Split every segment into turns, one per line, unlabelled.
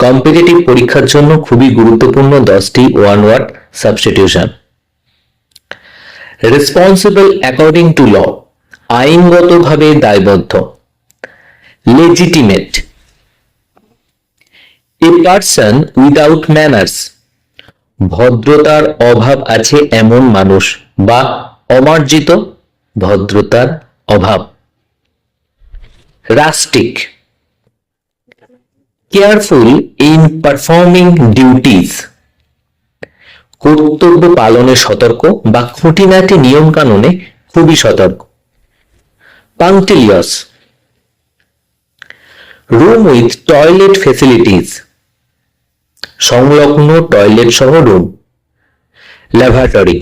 Competitive পরীক্ষার জন্য খুবই গুরুত্বপূর্ণ দশটি one word substitution responsible according to law আইনগতভাবে দায়বদ্ধ legitimate a person without manners ভদ্রতার অভাব আছে এমন মানুষ বা অমার্জিত ভদ্রতার অভাব। Rustic. Careful in performing duties. কর্তব্য পালনে সতর্ক বা খুঁটিনাটি নিয়ম কানুনে খুবই সতর্ক। Punctilious room with toilet facilities. সংলগ্ন টয়লেট সহ room laboratory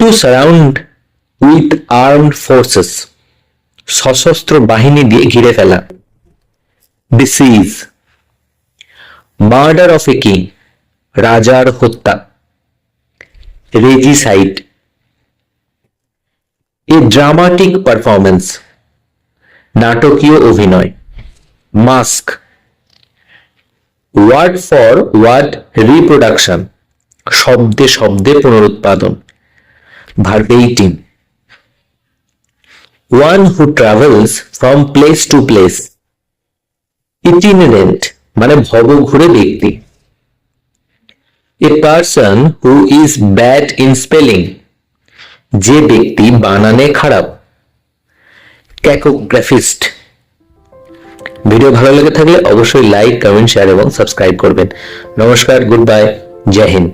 to surround with armed forces সশস্ত্র বাহিনী দিয়ে ঘিরে ফেলা besiege murder of a king রাজার হত্যা রেজিসাইড এ ড্রামাটিক পারফরমেন্স নাটকীয় অভিনয় masque word for word reproduction শব্দে শব্দে পুনরুৎপাদন. Verbatim one who travels from place to place itinerant মানে ভবঘুরে ব্যক্তি. A person who is bad in spelling যে ব্যক্তি বানানে খারাপ. ক্যাকোগ্রাফিস্ট ভিডিও ভালো লেগে থাকলে অবশ্যই লাইক কমেন্ট শেয়ার এবং সাবস্ক্রাইব করবেন। নমস্কার গুড বাই জয় হিন্দ।